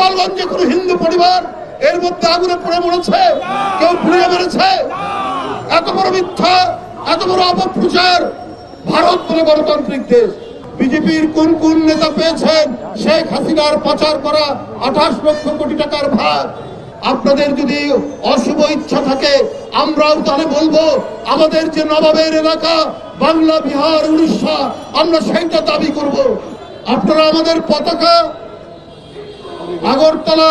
গোপালগঞ্জে কোনো হিন্দু পরিবার, এর মধ্যে আগুনে পড়ে মরেছে, কেউ পুড়িয়ে মেরেছে। এত বড় মিথ্যা, এত বড় অপপ্রচার ভারত বলে গণতান্ত্রিক দেশ। বিজেপির কোন কোন নেতা পেয়েছেন? শেখ হাসিনার পাচার করা আঠাশ লক্ষ কোটি টাকার ভাগ। আপনাদের যদি অশুভ ইচ্ছা থাকে, আমরাও তাহলে বলব, আমাদের যে নবাবের এলাকা, বাংলা, বিহার, উড়িষ্যা, আমরা সেইটা দাবি করব। আপনারা আমাদের পতাকা আগরতলা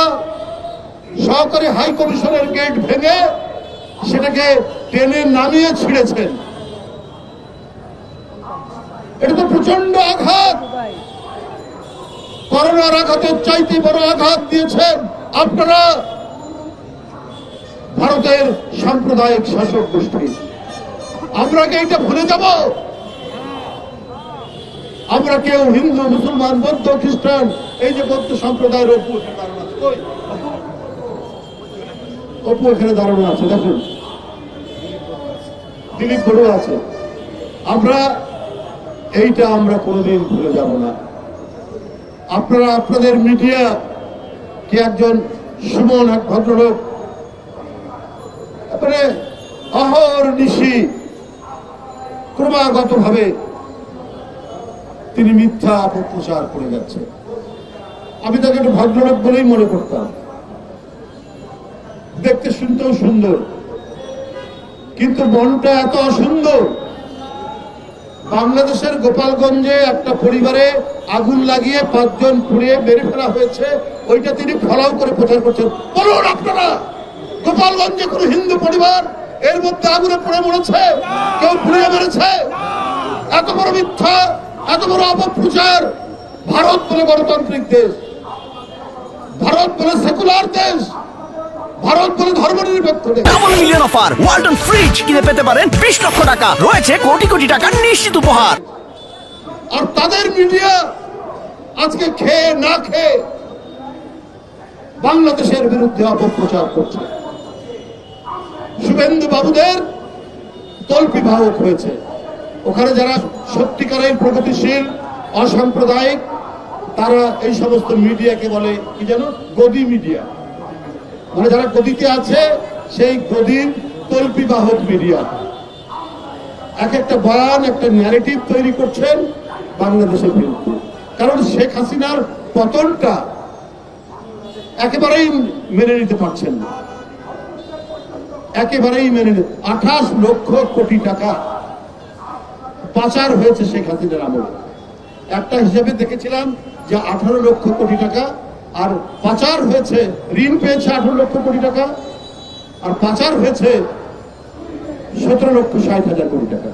সহকারী হাই কমিশনের গেট ভেঙে সেটাকে টেনে নামিয়ে ছিঁড়েছেন। এটা তো প্রচণ্ড আঘাত। করোনার আঘাতের চাইতে বড় আঘাত দিয়েছেন আপনারা। ভারতের সাম্প্রদায়িক শাসক গোষ্ঠী। আমরা কি এটা ভুলে যাব? আমরা কেউ হিন্দু, মুসলমান, বৌদ্ধ, খ্রিস্টান, এই যে বৌদ্ধ সম্প্রদায়ের অপু অপু এখানে দাঁড়ানো আছে, দেখুন। দিলীপ বড়ুয়া আছে। আমরা, এইটা আমরা কোনোদিন ভুলে যাব না। আপনারা, আপনাদের মিডিয়া কি একজন সুমন এক ভদ্রলোক? তারপরে অহর নিশি ক্রমাগত ভাবে তিনি মিথ্যা অপপ্রচার করে যাচ্ছে আমি তাকে একটু ভদ্রলোক বলেই মনে করতাম। দেখতে শুনতেও সুন্দর, কিন্তু মনটা এত অসুন্দর। বাংলাদেশের গোপালগঞ্জে একটা পরিবারে আগুন লাগিয়ে পাঁচজন পুড়িয়ে মেরে ফেলা হয়েছে, ওইটা তিনি ফলাও করে প্রচার করছেন। বলুন আপনারা, গোপালগঞ্জে কোনো হিন্দু পরিবার এর মধ্যে আগুনে পড়ে মরেছে? কেউ পুড়িয়ে মেরেছে? এত বড় মিথ্যা এত বড় অপপ্রচার ভারত বলে গণতান্ত্রিক দেশ ভারত বলে সেকুলার দেশ ভারত বলে ধর্মনিরপেক্ষ দেশ। Double million offer Walton fridge কিনে পেতে পারেন বিশ লক্ষ টাকা রয়েছে কোটি কোটি টাকার নিশ্চিত উপহার। আর তাদের মিডিয়া আজকে খেয়ে না খেয়ে বাংলাদেশের বিরুদ্ধে অপপ্রচার করছে। শুভেন্দু বাবুদের তল্পি বাহক হয়েছে। ওখানে যারা সত্যিকারের প্রগতিশীল, অসাম্প্রদায়িক, তারা এই সমস্ত মিডিয়াকে বলে কি যেন? গদি মিডিয়া। মানে যারা গদিতে আছে, সেই গদির তল্পি বাহক মিডিয়া। এক একটা বয়ান একটা ন্যারেটিভ তৈরি করছেন বাংলাদেশের বিরুদ্ধে কারণ শেখ হাসিনার পতনটা একেবারেই মেনে নিতে পারছেন না। একেবারেই মেনে নিতে আঠাশ লক্ষ কোটি টাকা পাচার হয়েছে শেখ হাসিনার আমলে। একটা হিসেবে দেখেছিলাম যে আঠারো লক্ষ কোটি টাকা, আর পাচার হয়েছে, ঋণ পেয়েছে আঠারো লক্ষ কোটি টাকা, আর পাচার হয়েছে সতেরো লক্ষ ষাট হাজার কোটি টাকা।